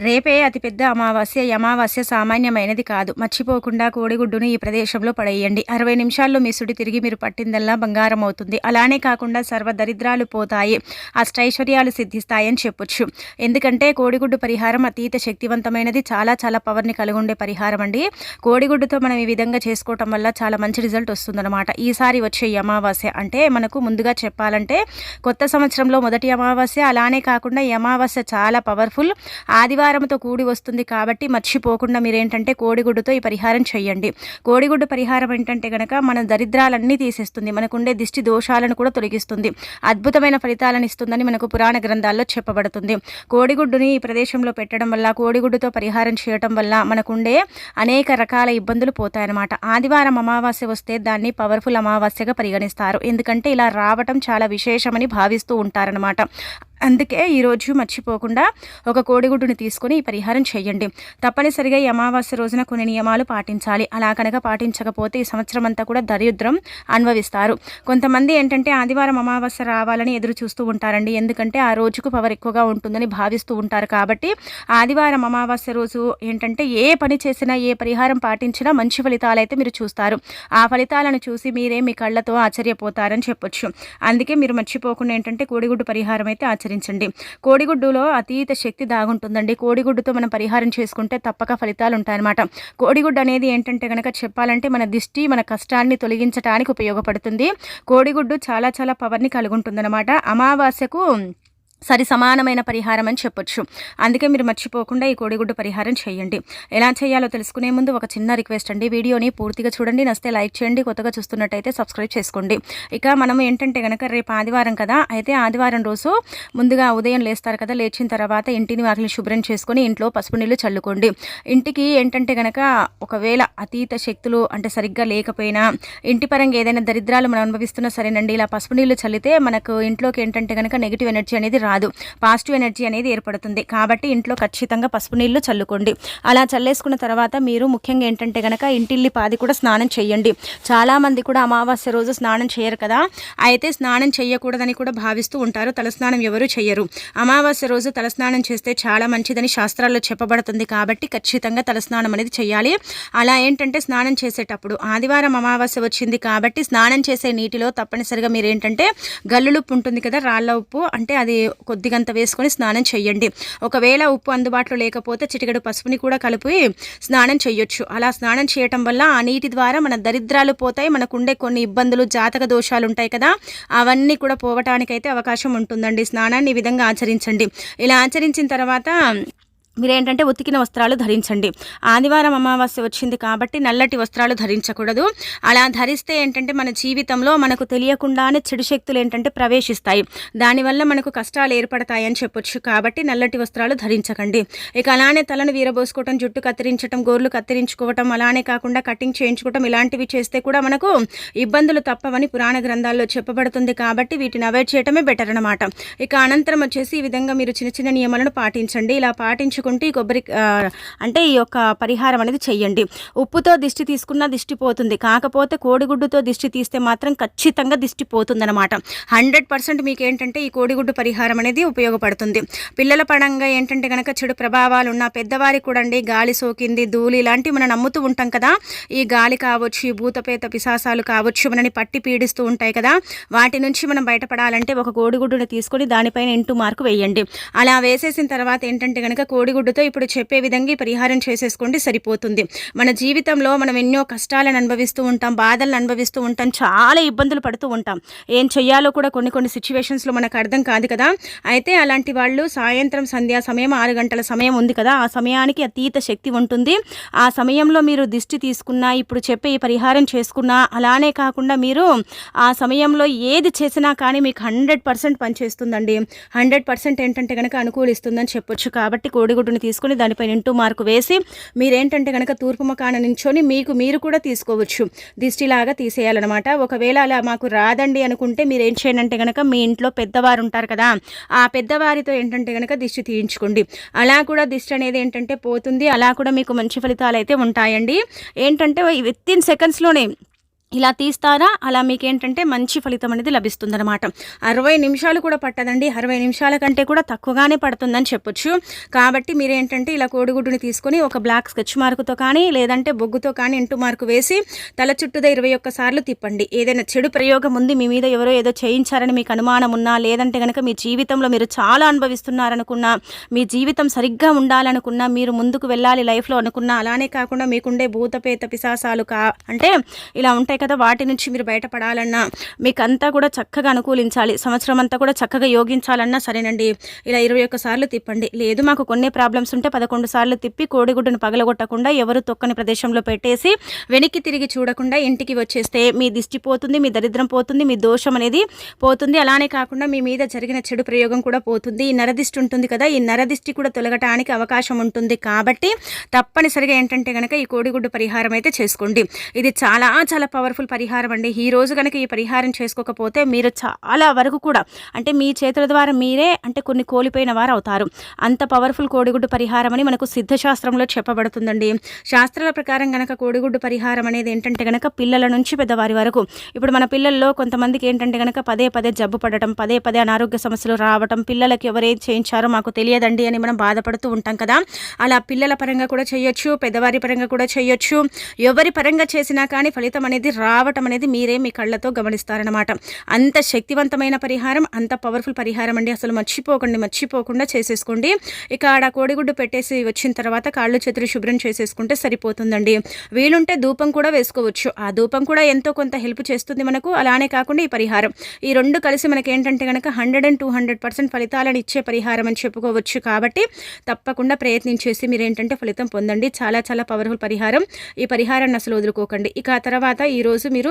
రేపే అతిపెద్ద అమావాస్య యమావాస్య అమావాస్య సామాన్యమైనది కాదు. మర్చిపోకుండా కోడిగుడ్డును ఈ ప్రదేశంలో పడేయండి. అరవై నిమిషాల్లో మీ సుడి తిరిగి మీరు పట్టిందల్లా బంగారం అవుతుంది అలానే కాకుండా సర్వ దరిద్రాలు పోతాయి. అష్టైశ్వర్యాలు సిద్ధిస్తాయని చెప్పొచ్చు. ఎందుకంటే కోడిగుడ్డు పరిహారం అతీత శక్తివంతమైనది. చాలా చాలా పవర్ని కలిగి ఉండే పరిహారం అండి. కోడిగుడ్డుతో మనం ఈ విధంగా చేసుకోవటం వల్ల చాలా మంచి రిజల్ట్ వస్తుందన్నమాట. ఈసారి వచ్చే అమావాస్య అంటే మనకు ముందుగా చెప్పాలంటే కొత్త సంవత్సరంలో మొదటి అమావాస్య. అలానే కాకుండా ఈ అమావాస్య చాలా పవర్ఫుల్. ఆదివారం ఆదివారంతో కూడి వస్తుంది కాబట్టి మర్చిపోకుండా మీరేంటంటే కోడిగుడ్డుతో ఈ పరిహారం చేయండి. కోడిగుడ్డు పరిహారం ఏంటంటే కనుక మన దరిద్రాలన్నీ తీసేస్తుంది. మనకుండే దిష్టి దోషాలను కూడా తొలగిస్తుంది. అద్భుతమైన ఫలితాలను ఇస్తుందని మనకు పురాణ గ్రంథాల్లో చెప్పబడుతుంది. కోడిగుడ్డుని ఈ ప్రదేశంలో పెట్టడం వల్ల కోడిగుడ్డుతో పరిహారం చేయటం వల్ల మనకుండే అనేక రకాల ఇబ్బందులు పోతాయన్నమాట. ఆదివారం అమావాస్య వస్తే దాన్ని పవర్ఫుల్ అమావాస్యగా పరిగణిస్తారు. ఎందుకంటే ఇలా రావటం చాలా విశేషమని భావిస్తూ ఉంటారనమాట అందుకే ఈరోజు మర్చిపోకుండా ఒక కోడిగుడ్డుని తీసుకొని ఈ పరిహారం చేయండి. తప్పనిసరిగా ఈ అమావాస్య రోజున కొన్ని నియమాలు పాటించాలి. అలా కనుక పాటించకపోతే ఈ సంవత్సరం అంతా కూడా దరిద్రం అనుభవిస్తారు. కొంతమంది ఏంటంటే ఆదివారం అమావాస్య రావాలని ఎదురు చూస్తూ ఉంటారండి. ఎందుకంటే ఆ రోజుకు పవర్ ఎక్కువగా ఉంటుందని భావిస్తూ ఉంటారు కాబట్టి ఆదివారం అమావాస్య రోజు ఏంటంటే ఏ పని చేసినా ఏ పరిహారం పాటించినా మంచి ఫలితాలు అయితే మీరు చూస్తారు. ఆ ఫలితాలను చూసి మీరే మీ కళ్ళతో ఆశ్చర్యపోతారని చెప్పొచ్చు. అందుకే మీరు మర్చిపోకుండా ఏంటంటే కోడిగుడ్డు పరిహారం అయితే ఆచరించండి కోడిగుడ్డులో అతీత శక్తి దాగుంటుందండి. కోడిగుడ్డుతో మనం పరిహారం చేసుకుంటే తప్పక ఫలితాలు ఉంటాయన్నమాట కోడిగుడ్డు అనేది ఏంటంటే కనుక చెప్పాలంటే మన దిష్టి మన కష్టాన్ని తొలగించడానికి ఉపయోగపడుతుంది. కోడిగుడ్డు చాలా చాలా పవర్ని కలిగి ఉంటుందన్నమాట అమావాస్యకు సరి సమానమైన పరిహారం అని చెప్పొచ్చు. అందుకే మీరు మర్చిపోకుండా ఈ కోడిగుడ్డు పరిహారం చేయండి. ఎలా చేయాలో తెలుసుకునే ముందు ఒక చిన్న రిక్వెస్ట్ అండి. వీడియోని పూర్తిగా చూడండి. నస్తే లైక్ చేయండి. కొత్తగా చూస్తున్నట్టయితే సబ్స్క్రైబ్ చేసుకోండి. ఇక మనం ఏంటంటే కనుక రేపు ఆదివారం కదా అయితే ఆదివారం రోజు ముందుగా ఉదయం లేస్తారు కదా లేచిన తర్వాత ఇంటిని వాటిని శుభ్రం చేసుకొని ఇంట్లో పసుపు నీళ్ళు చల్లుకోండి. ఇంటికి ఏంటంటే కనుక ఒకవేళ అతీత శక్తులు అంటే సరిగ్గా లేకపోయినా ఇంటి పరంగా ఏదైనా దరిద్రాలు మనం అనుభవిస్తున్నా సరేనండి ఇలా పసుపు నీళ్ళు చల్లితే మనకు ఇంట్లోకి ఏంటంటే కనుక నెగిటివ్ ఎనర్జీ అనేది రాదు. పాజిటివ్ ఎనర్జీ అనేది ఏర్పడుతుంది. కాబట్టి ఇంట్లో ఖచ్చితంగా పసుపు నీళ్ళు చల్లుకోండి. అలా చల్లేసుకున్న తర్వాత మీరు ముఖ్యంగా ఏంటంటే కనుక ఇంటిల్లి పాది కూడా స్నానం చేయండి చాలామంది కూడా అమావాస్య రోజు స్నానం చేయరు కదా. అయితే స్నానం చేయకూడదని కూడా భావిస్తూ ఉంటారు. తలస్నానం ఎవరు చేయరు అమావాస్య రోజు తలస్నానం చేస్తే చాలా మంచిదని శాస్త్రాల్లో చెప్పబడుతుంది. కాబట్టి ఖచ్చితంగా తలస్నానం అనేది చేయాలి అలా ఏంటంటే స్నానం చేసేటప్పుడు ఆదివారం అమావాస్య వచ్చింది కాబట్టి స్నానం చేసే నీటిలో తప్పనిసరిగా మీరు ఏంటంటే గల్లులుప్పు ఉంటుంది కదా రాళ్ళ ఉప్పు. అంటే అది కొద్దిగంత వేసుకొని స్నానం చేయండి ఒకవేళ ఉప్పు అందుబాటులో లేకపోతే చిటికెడు పసుపుని కూడా కలిపి స్నానం చేయొచ్చు అలా స్నానం చేయటం వల్ల ఆ నీటి ద్వారా మన దరిద్రాలు పోతాయి మనకుండే కొన్ని ఇబ్బందులు జాతక దోషాలు ఉంటాయి కదా. అవన్నీ కూడా పోవటానికైతే అవకాశం ఉంటుందండి. స్నానాన్ని ఈ విధంగా ఆచరించండి. ఇలా ఆచరించిన తర్వాత మీరేంటంటే ఉతికిన వస్త్రాలు ధరించండి. ఆదివారం అమావాస్య వచ్చింది కాబట్టి నల్లటి వస్త్రాలు ధరించకూడదు. అలా ధరిస్తే ఏంటంటే మన జీవితంలో మనకు తెలియకుండానే చెడు శక్తులు ఏంటంటే ప్రవేశిస్తాయి. దానివల్ల మనకు కష్టాలు ఏర్పడతాయి అని చెప్పొచ్చు కాబట్టి నల్లటి వస్త్రాలు ధరించకండి. ఇక అలానే తలను వీరబోసుకోవటం జుట్టు కత్తిరించడం గోర్లు కత్తిరించుకోవటం అలానే కాకుండా కటింగ్ చేయించుకోవటం ఇలాంటివి చేస్తే కూడా మనకు ఇబ్బందులు తప్పవని పురాణ గ్రంథాల్లో చెప్పబడుతుంది కాబట్టి వీటిని అవాయిడ్ చేయటమే బెటర్ అనమాట ఇక అనంతరం వచ్చేసి ఈ విధంగా మీరు చిన్న చిన్న నియమాలను పాటించండి. ఇలా పాటించు తీసుకుంటే కొబ్బరి అంటే ఈ యొక్క పరిహారం అనేది చెయ్యండి. ఉప్పుతో దిష్టి తీసుకున్న దిష్టి పోతుంది. కాకపోతే కోడిగుడ్డుతో దిష్టి తీస్తే మాత్రం ఖచ్చితంగా దిష్టి పోతుందన్నమాట. హండ్రెడ్ పర్సెంట్ మీకు ఏంటంటే ఈ కోడిగుడ్డు పరిహారం అనేది ఉపయోగపడుతుంది. పిల్లల పడంగా ఏంటంటే కనుక చెడు ప్రభావాలు ఉన్న పెద్దవారికి కూడా అండి గాలి సోకింది ధూళి ఇలాంటివి మనం నమ్ముతూ ఉంటాం కదా. ఈ గాలి కావచ్చు ఈ భూతపేత పిశాసాలు కావచ్చు మనని పట్టి పీడిస్తూ ఉంటాయి కదా. వాటి నుంచి మనం బయటపడాలంటే ఒక కోడిగుడ్డుని తీసుకొని దానిపైన ఇంటూ మార్కు వేయండి. అలా వేసేసిన తర్వాత ఏంటంటే కనుక కోడి కోడిగుడ్డుతో ఇప్పుడు చెప్పే విధంగా పరిహారం చేసేసుకోండి సరిపోతుంది. మన జీవితంలో మనం ఎన్నో కష్టాలను అనుభవిస్తూ ఉంటాం బాధలను అనుభవిస్తూ ఉంటాం చాలా ఇబ్బందులు పడుతూ ఉంటాం. ఏం చేయాలో కూడా కొన్ని కొన్ని సిచ్యువేషన్స్లో మనకు అర్థం కాదు కదా? అయితే అలాంటి వాళ్ళు సాయంత్రం సంధ్యా సమయం ఆరు గంటల సమయం ఉంది కదా? ఆ సమయానికి అతీత శక్తి ఉంటుంది. ఆ సమయంలో మీరు దిష్టి తీసుకున్నా ఇప్పుడు చెప్పే ఈ పరిహారం చేసుకున్నా అలానే కాకుండా మీరు ఆ సమయంలో ఏది చేసినా కానీ మీకు హండ్రెడ్ పర్సెంట్ పనిచేస్తుందండి. హండ్రెడ్ పర్సెంట్ ఏంటంటే కనుక అనుకూలిస్తుందని చెప్పొచ్చు. కాబట్టి కోడిగుడ్డు గుడ్డుని తీసుకొని దానిపైన ఇంటూ మార్కు వేసి మీరేంటంటే కనుక తూర్పు ముఖాన నించొని మీకు మీరు కూడా తీసుకోవచ్చు. దిష్టిలాగా తీసేయాలన్నమాట. ఒకవేళ అలా మాకు రాదండి అనుకుంటే మీరు ఏం చేయండి అంటే కనుక మీ ఇంట్లో పెద్దవారు ఉంటారు కదా ఆ పెద్దవారితో ఏంటంటే కనుక దిష్టి తీయించుకోండి. అలా కూడా దిష్టి అనేది ఏంటంటే పోతుంది. అలా కూడా మీకు మంచి ఫలితాలు అయితే ఉంటాయండి. ఏంటంటే విత్ ఇన్ సెకండ్స్లోనే ఇలా తీస్తారా? అలా మీకు ఏంటంటే మంచి ఫలితం అనేది లభిస్తుందన్నమాట. అరవై నిమిషాలు కూడా పట్టదండి. అరవై నిమిషాల కంటే కూడా తక్కువగానే పడుతుందని చెప్పొచ్చు. కాబట్టి మీరేంటంటే ఇలా కోడిగుడ్డుని తీసుకొని ఒక బ్లాక్ స్కెచ్ మార్కుతో కానీ లేదంటే బొగ్గుతో కానీ ఇంటూ మార్కు వేసి తల చుట్టూదా ఇరవై ఒక్కసార్లు తిప్పండి. ఏదైనా చెడు ప్రయోగం ఉంది మీ మీద ఎవరో ఏదో చేయించారని మీకు అనుమానం ఉన్నా లేదంటే కనుక మీ జీవితంలో మీరు చాలా అనుభవిస్తున్నారనుకున్నా మీ జీవితం సరిగ్గా ఉండాలనుకున్నా మీరు ముందుకు వెళ్ళాలి లైఫ్లో అనుకున్నా అలానే కాకుండా మీకుండే భూతపేత పిశాసాలు కా అంటే ఇలా ఉంటాయి కదా వాటి నుంచి మీరు బయటపడాలన్నా మీకు అంతా కూడా చక్కగా అనుకూలించాలి. సంవత్సరం అంతా కూడా చక్కగా యోగించాలన్నా సరేనండి. ఇలా ఇరవై ఒక్క సార్లు తిప్పండి. లేదు మాకు కొన్ని ప్రాబ్లమ్స్ ఉంటే పదకొండు సార్లు తిప్పి కోడిగుడ్డును పగలగొట్టకుండా ఎవరు తొక్కని ప్రదేశంలో పెట్టేసి వెనక్కి తిరిగి చూడకుండా ఇంటికి వచ్చేస్తే మీ దిష్టి పోతుంది మీ దరిద్రం పోతుంది మీ దోషం అనేది పోతుంది. అలానే కాకుండా మీ మీద జరిగిన చెడు ప్రయోగం కూడా పోతుంది. ఈ నరదిష్టి ఉంటుంది కదా ఈ నరదిష్టి కూడా తొలగటానికి అవకాశం ఉంటుంది. కాబట్టి తప్పనిసరిగా ఏంటంటే కనుక ఈ కోడిగుడ్డు పరిహారం అయితే చేసుకోండి. ఇది చాలా చాలా పవర్ఫుల్ పరిహారం అండి. ఈ రోజు కనుక ఈ పరిహారం చేసుకోకపోతే మీరు చాలా వరకు కూడా అంటే మీ చేతుల ద్వారా మీరే అంటే కొన్ని కోల్పోయిన వారు అవుతారు అంత పవర్ఫుల్ కోడిగుడ్డు పరిహారం అని మనకు సిద్ధశాస్త్రంలో చెప్పబడుతుందండి. శాస్త్రాల ప్రకారం కనుక కోడిగుడ్డు పరిహారం అనేది ఏంటంటే కనుక పిల్లల నుంచి పెద్దవారి వరకు. ఇప్పుడు మన పిల్లల్లో కొంతమందికి ఏంటంటే కనుక పదే పదే జబ్బు పడటం పదే పదే అనారోగ్య సమస్యలు రావటం పిల్లలకి ఎవరేం చేయించారో మాకు తెలియదండి అని మనం బాధపడుతూ ఉంటాం కదా. అలా పిల్లల పరంగా కూడా చేయొచ్చు పెద్దవారి పరంగా కూడా చేయొచ్చు. ఎవరి పరంగా చేసినా కానీ ఫలితం అనేది రావటం అనేది మీరే మీ కళ్ళతో గమనిస్తారనమాట అంత శక్తివంతమైన పరిహారం అంత పవర్ఫుల్ పరిహారం అండి. అసలు మర్చిపోకండి మర్చిపోకుండా చేసేసుకోండి. ఇక ఆడ కోడిగుడ్డు పెట్టేసి వచ్చిన తర్వాత కాళ్ళు చేతులు శుభ్రం చేసేసుకుంటే సరిపోతుందండి. వీలుంటే ధూపం కూడా వేసుకోవచ్చు. ఆ ధూపం కూడా ఎంతో కొంత హెల్ప్ చేస్తుంది మనకు. అలానే కాకుండా ఈ పరిహారం. ఈ రెండు కలిసి మనకి ఏంటంటే కనుక hundred and two hundred percent ఫలితాలను ఇచ్చే పరిహారం అని చెప్పుకోవచ్చు కాబట్టి తప్పకుండా ప్రయత్నించేసి మీరు ఏంటంటే ఫలితం పొందండి. చాలా చాలా పవర్ఫుల్ పరిహారం. ఈ పరిహారాన్ని అసలు వదులుకోకండి. ఇక ఆ తర్వాత ఈరోజు మీరు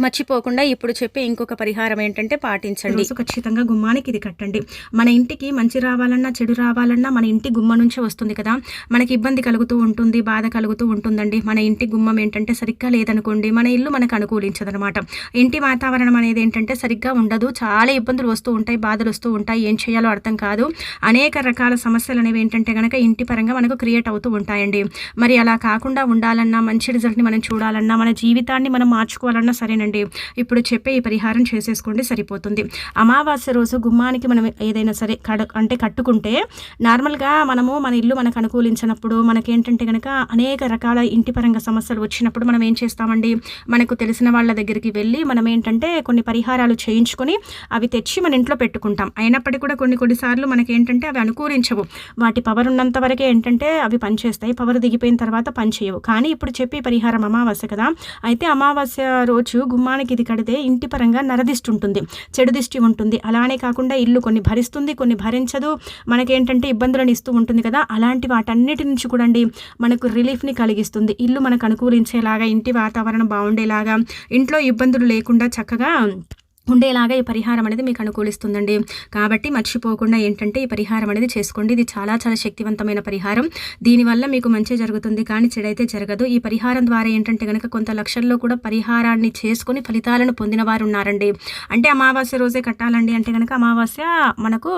మర్చిపోకుండా ఇప్పుడు చెప్పే ఇంకొక పరిహారం ఏంటంటే పాటించండి. ఖచ్చితంగా గుమ్మానికి ఇది కట్టండి. మన ఇంటికి మంచి రావాలన్నా చెడు రావాలన్నా మన ఇంటి గుమ్మ నుంచే వస్తుంది కదా. మనకి ఇబ్బంది కలుగుతూ ఉంటుంది బాధ కలుగుతూ ఉంటుందండి. మన ఇంటి గుమ్మం ఏంటంటే సరిగ్గా లేదనుకోండి మన ఇల్లు మనకు అనుకూలించదనమాట. ఇంటి వాతావరణం అనేది ఏంటంటే సరిగ్గా ఉండదు. చాలా ఇబ్బందులు వస్తూ ఉంటాయి బాధలు వస్తూ ఉంటాయి. ఏం చేయాలో అర్థం కాదు. అనేక రకాల సమస్యలు అనేవి ఏంటంటే కనుక ఇంటి పరంగా మనకు క్రియేట్ అవుతూ ఉంటాయండి. మరి అలా కాకుండా ఉండాలన్నా మంచి రిజల్ట్ని మనం చూడాలన్నా మన జీవితాన్ని మనం మార్చుకోవాలన్నా సరేనండి. చేయండి ఇప్పుడు చెప్పే ఈ పరిహారం చేసేసుకోండి సరిపోతుంది. అమావాస్య రోజు గుమ్మానికి మనం ఏదైనా సరే కడ అంటే కట్టుకుంటే నార్మల్గా మనము మన ఇల్లు మనకు అనుకూలించినప్పుడు మనకేంటంటే కనుక అనేక రకాల ఇంటి పరంగా సమస్యలు వచ్చినప్పుడు మనం ఏం చేస్తామండి? మనకు తెలిసిన వాళ్ళ దగ్గరికి వెళ్ళి మనం ఏంటంటే కొన్ని పరిహారాలు చేయించుకొని అవి తెచ్చి మన ఇంట్లో పెట్టుకుంటాం. అయినప్పటికీ కూడా కొన్ని కొన్నిసార్లు మనకి ఏంటంటే అవి అనుకూలించవు. వాటి పవర్ ఉన్నంత వరకే ఏంటంటే అవి పనిచేస్తాయి. పవర్ దిగిపోయిన తర్వాత పనిచేయవు కానీ ఇప్పుడు చెప్పే పరిహారం అమావాస్య కదా. అయితే అమావాస్య రోజు గుమ్మానికి ఇది కడితే ఇంటి పరంగా నరదిష్టి ఉంటుంది చెడు దిష్టి ఉంటుంది. అలానే కాకుండా ఇల్లు కొన్ని భరిస్తుంది కొన్ని భరించదు. మనకేంటంటే ఇబ్బందులను ఇస్తూ ఉంటుంది కదా. అలాంటి వాటన్నిటి నుంచి కూడా మనకు రిలీఫ్ని కలిగిస్తుంది. ఇల్లు మనకు అనుకూలించేలాగా ఇంటి వాతావరణం బాగుండేలాగా ఇంట్లో ఇబ్బందులు లేకుండా చక్కగా ఉండేలాగా ఈ పరిహారం అనేది మీకు అనుకూలిస్తుందండి. కాబట్టి మర్చిపోకుండా ఏంటంటే ఈ పరిహారం అనేది చేసుకోండి. ఇది చాలా చాలా శక్తివంతమైన పరిహారం. దీనివల్ల మీకు మంచి జరుగుతుంది. కానీ చెడైతే జరగదు. ఈ పరిహారం ద్వారా ఏంటంటే కనుక కొంత లక్షల్లో కూడా పరిహారాన్ని చేసుకుని ఫలితాలను పొందిన వారు ఉన్నారండి. అంటే అమావాస్య రోజే కట్టాలండి అంటే కనుక అమావాస్య మనకు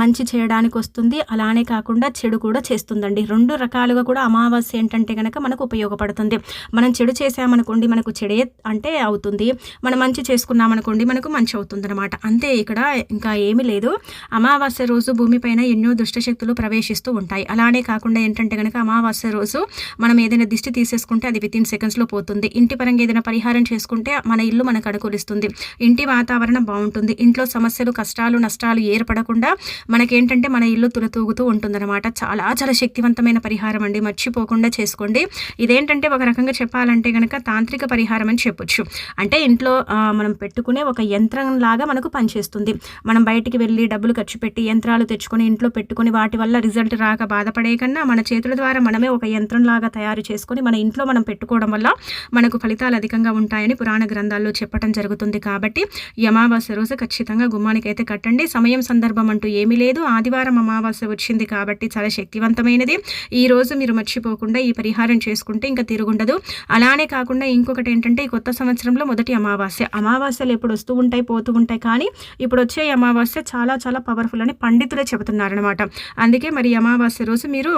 మంచి చేయడానికి వస్తుంది. అలానే కాకుండా చెడు కూడా చేస్తుందండి. రెండు రకాలుగా కూడా అమావాస్య ఏంటంటే కనుక మనకు ఉపయోగపడుతుంది. మనం చెడు చేసామనుకోండి మనకు చెడే అంటే అవుతుంది. మనం మంచి చేసుకున్నామనుకోండి మనకు మంచి అవుతుందన్నమాట అంతే ఇక్కడ ఇంకా ఏమీ లేదు. అమావాస్య రోజు భూమిపైన ఎన్నో దుష్టశక్తులు ప్రవేశిస్తూ ఉంటాయి. అలానే కాకుండా ఏంటంటే కనుక అమావాస్య రోజు మనం ఏదైనా దిష్టి తీసేసుకుంటే అది విత్ ఇన్ సెకండ్స్లో పోతుంది. ఇంటి పరంగా ఏదైనా పరిహారం చేసుకుంటే మన ఇల్లు మనకు అనుకూలిస్తుంది. ఇంటి వాతావరణం బాగుంటుంది. ఇంట్లో సమస్యలు కష్టాలు నష్టాలు ఏర్పడకుండా మనకేంటంటే మన ఇల్లు తులతూగుతూ ఉంటుందన్నమాట. చాలా చాలా శక్తివంతమైన పరిహారం అండి. మర్చిపోకుండా చేసుకోండి. ఇదేంటంటే ఒక రకంగా చెప్పాలంటే కనుక తాంత్రిక పరిహారం అని చెప్పొచ్చు. అంటే ఇంట్లో మనం పెట్టుకునే ఒక యంత్రం లాగా మనకు పనిచేస్తుంది. మనం బయటికి వెళ్ళి డబ్బులు ఖర్చు పెట్టి యంత్రాలు తెచ్చుకొని ఇంట్లో పెట్టుకొని వాటి వల్ల రిజల్ట్ రాక బాధపడే కన్నా మన చేతుల ద్వారా మనమే ఒక యంత్రం లాగా తయారు చేసుకొని మన ఇంట్లో మనం పెట్టుకోవడం వల్ల మనకు ఫలితాలు అధికంగా ఉంటాయని పురాణ గ్రంథాల్లో చెప్పడం జరుగుతుంది. కాబట్టి ఈ అమావాస్య రోజు ఖచ్చితంగా గుమ్మానికి అయితే కట్టండి. సమయం సందర్భం అంటూ ఏమీ లేదు. ఆదివారం అమావాస్య వచ్చింది కాబట్టి చాలా శక్తివంతమైనది. ఈ రోజు మీరు మర్చిపోకుండా ఈ పరిహారం చేసుకుంటే ఇంకా తిరుగుండదు. అలానే కాకుండా ఇంకొకటి ఏంటంటే ఈ కొత్త సంవత్సరంలో మొదటి అమావాస్య. అమావాస్యలు ఎప్పుడు వస్తూ ఉంటాయి పోతూ ఉంటాయి. కానీ ఇప్పుడు వచ్చే అమావాస్య చాలా చాలా పవర్ఫుల్ అని పండితులే చెబుతున్నారనమాట అందుకే మరి అమావాస్య రోజు మీరు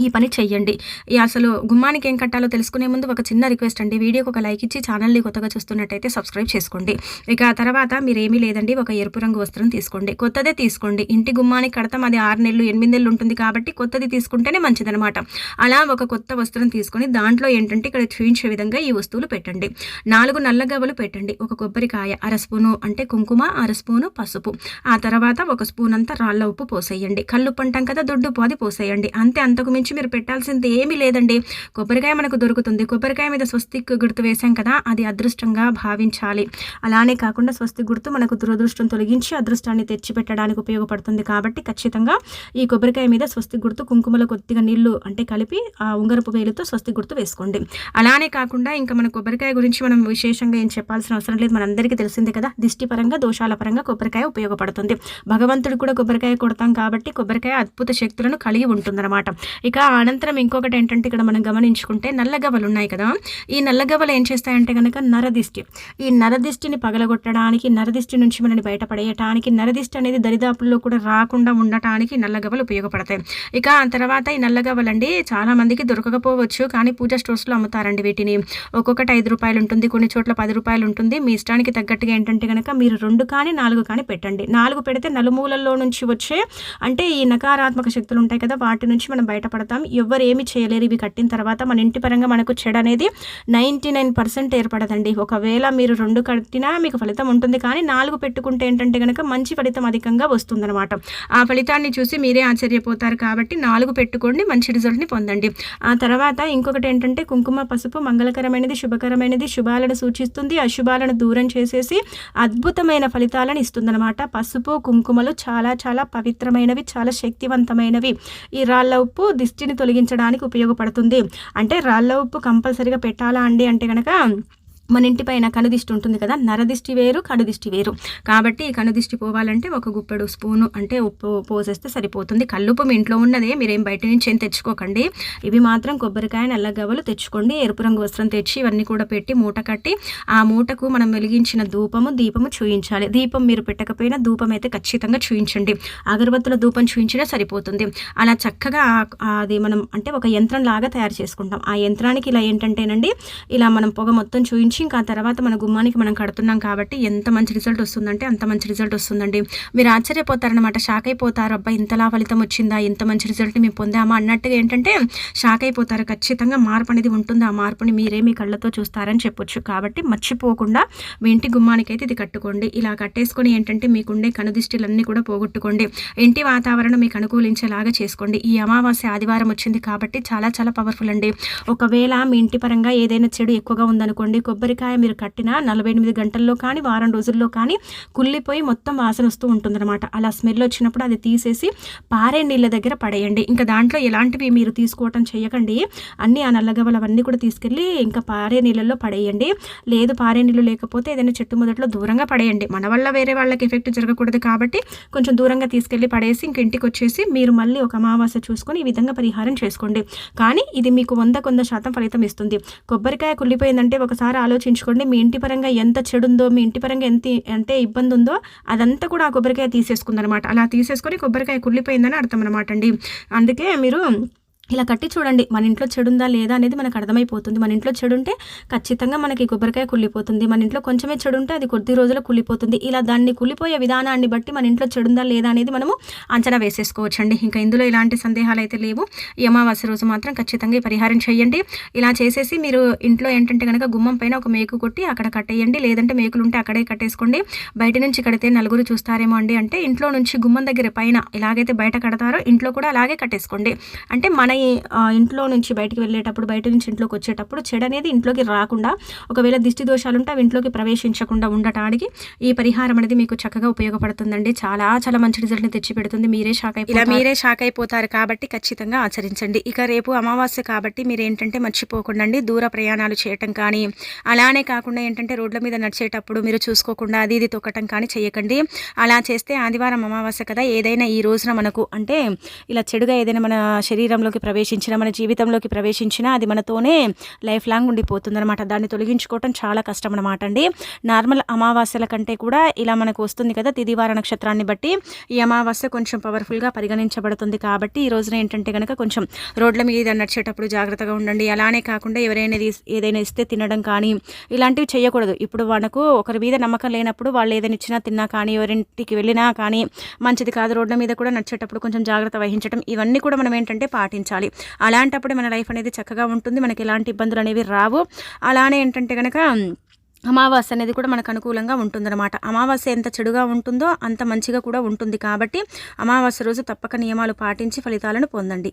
ఈ పని చెయ్యండి. ఈ అసలు గుమ్మానికి ఏం కట్టాలో తెలుసుకునే ముందు ఒక చిన్న రిక్వెస్ట్ అండి. వీడియోకి ఒక లైక్ ఇచ్చి ఛానల్ని కొత్తగా చూస్తున్నట్టయితే సబ్స్క్రైబ్ చేసుకోండి. ఇక తర్వాత మీరు ఏమీ లేదండి. ఒక ఎరుపు రంగు వస్త్రం తీసుకోండి. కొత్తదే తీసుకోండి. ఇంటి గుమ్మానికి కడతాం. అది ఆరు నెలలు ఎనిమిది నెలలు ఉంటుంది కాబట్టి కొత్తది తీసుకుంటేనే మంచిదనమాట అలా ఒక కొత్త వస్త్రం తీసుకొని దాంట్లో ఏంటంటే ఇక్కడ చూపించే విధంగా ఈ వస్తువులు పెట్టండి. నాలుగు నల్ల గవ్వలు పెట్టండి. ఒక కొబ్బరికాయ అర స్పూను అంటే కుంకుమ అర స్పూను పసుపు. ఆ తర్వాత ఒక స్పూన్ అంతా రాళ్ళ ఉప్పు పోసేయండి. కల్లుప్పు అంటాం కదా దొడ్డుప్పు అది పోసేయండి. అంతే అంతకు మించి మీరు పెట్టాల్సింది ఏమీ లేదండి. కొబ్బరికాయ మనకు దొరుకుతుంది. కొబ్బరికాయ మీద స్వస్తి గుర్తు వేసాం కదా అది అదృష్టంగా భావించాలి. అలానే కాకుండా స్వస్తి గుర్తు మనకు దురదృష్టం తొలగించి అదృష్టాన్ని తెచ్చిపెట్టడానికి ఉపయోగపడుతుంది కాబట్టి ఖచ్చితంగా ఈ కొబ్బరికాయ మీద స్వస్తి గుర్తు కుంకుమలో కొద్దిగా నీళ్ళు అంటే కలిపి ఆ ఉంగరపు వేలుతో స్వస్తి గుర్తు వేసుకోండి. అలానే కాకుండా ఇంకా మన కొబ్బరికాయ గురించి మనం విశేషంగా ఏం చెప్పాల్సిన అవసరం లేదు. మనందరికీ తెలిసిందే కదా దిష్టి పరంగా దోషాల పరంగా కొబ్బరికాయ ఉపయోగపడుతుంది. భగవంతుడు కూడా కొబ్బరికాయ కొడతాం కాబట్టి కొబ్బరికాయ అద్భుత శక్తులను కలిగి ఉంటుందన్నమాట. ఇక అనంతరం ఇంకొకటి ఏంటంటే ఇక్కడ మనం గమనించుకుంటే నల్లగవ్వలు ఉన్నాయి కదా. ఈ నల్లగవ్వలు ఏం చేస్తాయంటే కనుక నరదిష్టి. ఈ నరదిష్టిని పగలగొట్టడానికి నరదిష్టి నుంచి మనని బయటపడేయటానికి నరదిష్టి అనేది దరిదాపుల్లో కూడా రాకుండా ఉండటానికి నల్లగవ్వలు ఉపయోగపడతాయి. ఇక ఆ తర్వాత ఈ నల్లగవ్వలండి చాలా మందికి దొరకకపోవచ్చు కానీ పూజ స్టోర్స్లో అమ్ముతారండి వీటిని. ఒక్కొక్కటి ఐదు రూపాయలు ఉంటుంది కొన్ని చోట్ల పది రూపాయలు ఉంటుంది. మీ ఇష్టానికి తగ్గట్టుగా ఏంటంటే కనుక మీరు రెండు కానీ నాలుగు కానీ పెట్టండి. నాలుగు పెడితే నలుమూలల్లో నుంచి వచ్చే అంటే ఈ నకారాత్మక శక్తులు ఉంటాయి కదా వాటి నుంచి మనం బయటపడతాం ఎవరు ఏమి చేయలేరు. ఇవి కట్టిన తర్వాత మన ఇంటి పరంగా మనకు చెడు అనేది నైంటీ నైన్ పర్సెంట్ ఏర్పడదండి. ఒకవేళ మీరు రెండు కట్టినా మీకు ఫలితం ఉంటుంది. కానీ నాలుగు పెట్టుకుంటే ఏంటంటే కనుక మంచి ఫలితం అధికంగా వస్తుందన్నమాట. ఆ ఫలితాన్ని చూసి మీరే ఆశ్చర్యపోతారు కాబట్టి నాలుగు పెట్టుకోండి మంచి రిజల్ట్ని పొందండి. ఆ తర్వాత ఇంకొకటి ఏంటంటే కుంకుమ పసుపు మంగళకరమైనది శుభకరమైనది శుభాలను సూచిస్తుంది. అశుభాలను దూరం చేసేసి అద్భుతమైన ఫలితాలను ఇస్తుందన్నమాట. పసుపు కుంకుమలు చాలా చాలా పవిత్రమైనవి చాలా శక్తివంతమైనవి. ఈ రాళ్ళ ఉప్పు దిష్టిని తొలగించడానికి ఉపయోగపడుతుంది. అంటే రాళ్ళ ఉప్పు కంపల్సరిగా పెట్టాలా అండి అంటే కనుక మన ఇంటి పైన కనుదిష్టి ఉంటుంది కదా నరదిష్టి వేరు కనుదిష్టి వేరు. కాబట్టి ఈ కనుదిష్టి పోవాలంటే ఒక గుప్పెడు స్పూను అంటే ఉప్పు పోసేస్తే సరిపోతుంది. కల్లుపు మీ ఇంట్లో ఉన్నదే మీరేం బయట నుంచి ఏం తెచ్చుకోకండి. ఇవి మాత్రం కొబ్బరికాయ నల్లగవ్వలు తెచ్చుకోండి. ఎరుపు రంగు వస్త్రం తెచ్చి ఇవన్నీ కూడా పెట్టి మూట కట్టి ఆ మూటకు మనం వెలిగించిన ధూపము దీపము చూయించాలి. దీపం మీరు పెట్టకపోయినా ధూపం అయితే ఖచ్చితంగా చూయించండి. అగరబత్తుల ధూపం చూయించినా సరిపోతుంది. అలా చక్కగా అది మనం అంటే ఒక యంత్రం లాగా తయారు చేసుకుంటాం. ఆ యంత్రానికి ఇలా ఏంటంటేనండి ఇలా మనం పొగ మొత్తం చూయించి నుంచి ఇంకా తర్వాత మన గుమ్మానికి మనం కడుతున్నాం కాబట్టి ఎంత మంచి రిజల్ట్ వస్తుందంటే అంత మంచి రిజల్ట్ వస్తుందండి. మీరు ఆశ్చర్యపోతారనమాట షాక్ అయిపోతారు అబ్బా ఇంతలా ఫలితం వచ్చిందా? ఇంత మంచి రిజల్ట్ మేము పొందామా? అన్నట్టుగా ఏంటంటే షాక్ అయిపోతారు ఖచ్చితంగా మార్పు అనేది ఉంటుంది? ఆ మార్పుని మీరే మీ కళ్ళతో చూస్తారని చెప్పొచ్చు. కాబట్టి మర్చిపోకుండా మీ ఇంటి గుమ్మానికి అయితే ఇది కట్టుకోండి. ఇలా కట్టేసుకొని ఏంటంటే మీకుండే కనుదిష్టిలన్నీ కూడా పోగొట్టుకోండి. ఇంటి వాతావరణం మీకు అనుకూలించేలాగా చేసుకోండి. ఈ అమావాస్య ఆదివారం వచ్చింది కాబట్టి చాలా చాలా పవర్ఫుల్ అండి. ఒకవేళ మీ ఇంటి పరంగా ఏదైనా చెడు ఎక్కువగా ఉందనుకోండి కొబ్బరి కొబ్బరికాయ మీరు కట్టిన నలభై ఎనిమిది గంటల్లో కానీ వారం రోజుల్లో కానీ కుళ్ళిపోయి మొత్తం వాసన వస్తూ ఉంటుందన్నమాట. అలా స్మెల్ వచ్చినప్పుడు అది తీసేసి పారే నీళ్ళ దగ్గర పడేయండి. ఇంకా దాంట్లో ఎలాంటివి మీరు తీసుకోవటం చేయకండి. అన్నీ ఆ నల్లగవలు అవన్నీ కూడా తీసుకెళ్ళి ఇంకా పారే నీళ్ళల్లో పడేయండి. లేదు పారే నీళ్ళు లేకపోతే ఏదైనా చెట్టు మొదట్లో దూరంగా పడేయండి. మన వల్ల వేరే వాళ్ళకి ఎఫెక్ట్ జరగకూడదు కాబట్టి కొంచెం దూరంగా తీసుకెళ్ళి పడేసి ఇంక ఇంటికి వచ్చేసి మీరు మళ్ళీ ఒక అమావాస్య చూసుకొని ఈ విధంగా పరిహారం చేసుకోండి. కానీ ఇది మీకు వంద కొంద శాతం ఫలితం ఇస్తుంది. కొబ్బరికాయ కుళ్ళిపోయిందంటే ఒకసారి ఆలోచన ఆలోచించుకోండి. మీ ఇంటి పరంగా ఎంత చెడుందో మీ ఇంటి పరంగా ఎంత అంటే ఇబ్బంది ఉందో అదంతా కూడా ఆ కొబ్బరికాయ తీసేసుకుందనమాట. అలా తీసేసుకొని కొబ్బరికాయ కుళ్ళిపోయిందని అర్థం అనమాట అండి అందుకే మీరు ఇలా కట్టి చూడండి మన ఇంట్లో చెడుందా లేదా అనేది మనకు అర్థమైపోతుంది. మన ఇంట్లో చెడు ఉంటే ఖచ్చితంగా మనకి కొబ్బరికాయ కుళ్ళిపోతుంది. మన ఇంట్లో కొంచెమే చెడు ఉంటే అది కొద్ది రోజులు కుళ్ళిపోతుంది. ఇలా దాన్ని కుళ్ళిపోయే విధానాన్ని బట్టి మన ఇంట్లో చెడు ఉందా లేదా అనేది మనము అంచనా వేసేసుకోవచ్చు అండి ఇంకా ఇందులో ఇలాంటి సందేహాలు అయితే లేవు. ఈ అమావాస్య రోజు మాత్రం ఖచ్చితంగా పరిహారం చేయండి. ఇలా చేసేసి మీరు ఇంట్లో ఏంటంటే కనుక గుమ్మం పైన ఒక మేకు కొట్టి అక్కడ కట్టేయండి. లేదంటే మేకులు ఉంటే అక్కడే కట్టేసుకోండి. బయట నుంచి కడితే నలుగురు చూస్తారేమో అండి అంటే ఇంట్లో నుంచి గుమ్మం దగ్గర పైన ఇలాగైతే బయట కడతారో ఇంట్లో కూడా అలాగే కట్టేసుకోండి. అంటే మన ఇంట్లో నుంచి బయటికి వెళ్ళేటప్పుడు బయట నుంచి ఇంట్లోకి వచ్చేటప్పుడు చెడు అనేది ఇంట్లోకి రాకుండా ఒకవేళ దిష్టి దోషాలు ఉంటే అవి ఇంట్లోకి ప్రవేశించకుండా ఉండటానికి ఈ పరిహారం అనేది మీకు చక్కగా ఉపయోగపడుతుందండి. చాలా చాలా మంచి రిజల్ట్ని తెచ్చి పెడుతుంది మీరే షాక్ అయిపోయి ఇలా మీరే షాక్ అయిపోతారు కాబట్టి ఖచ్చితంగా ఆచరించండి. ఇక రేపు అమావాస్య కాబట్టి మీరు ఏంటంటే మర్చిపోకుండా దూర ప్రయాణాలు చేయటం కానీ అలానే కాకుండా ఏంటంటే రోడ్ల మీద నడిచేటప్పుడు మీరు చూసుకోకుండా అది ఇది తొక్కటం కానీ చేయకండి. అలా చేస్తే ఆదివారం అమావాస్య కదా. ఏదైనా ఈ రోజున మనకు అంటే ఇలా చెడుగా ఏదైనా మన శరీరంలోకి ప్రవేశించిన మన జీవితంలోకి ప్రవేశించినా అది మనతోనే లైఫ్ లాంగ్ ఉండిపోతుంది అనమాట దాన్ని తొలగించుకోవటం చాలా కష్టం అనమాట అండి. నార్మల్ అమావాస్యల కంటే కూడా ఇలా మనకు వస్తుంది కదా తిదివార నక్షత్రాన్ని బట్టి ఈ అమావాస్య కొంచెం పవర్ఫుల్గా పరిగణించబడుతుంది కాబట్టి ఈ రోజున ఏంటంటే కనుక కొంచెం రోడ్ల మీద నడిచేటప్పుడు జాగ్రత్తగా ఉండండి. అలానే కాకుండా ఎవరైనా ఏదైనా ఇస్తే తినడం కానీ ఇలాంటివి చేయకూడదు. ఇప్పుడు మనకు ఒకరి మీద నమ్మకం లేనప్పుడు వాళ్ళు ఏదైనా ఇచ్చినా తిన్నా కానీ ఎవరింటికి వెళ్ళినా కానీ మంచిది కాదు. రోడ్ల మీద కూడా నడిచేటప్పుడు కొంచెం జాగ్రత్త వహించడం ఇవన్నీ కూడా మనం ఏంటంటే పాటించాలి. అలాంటప్పుడు మన లైఫ్ అనేది చక్కగా ఉంటుంది. మనకి ఎలాంటి ఇబ్బందులు అనేవి రావు. అలానే ఏంటంటే కనుక అమావాస్య అనేది కూడా మనకు అనుకూలంగా ఉంటుందన్నమాట. అమావాస్య ఎంత చెడుగా ఉంటుందో అంత మంచిగా కూడా ఉంటుంది. కాబట్టి అమావాస్య రోజు తప్పక నియమాలు పాటించి ఫలితాలను పొందండి.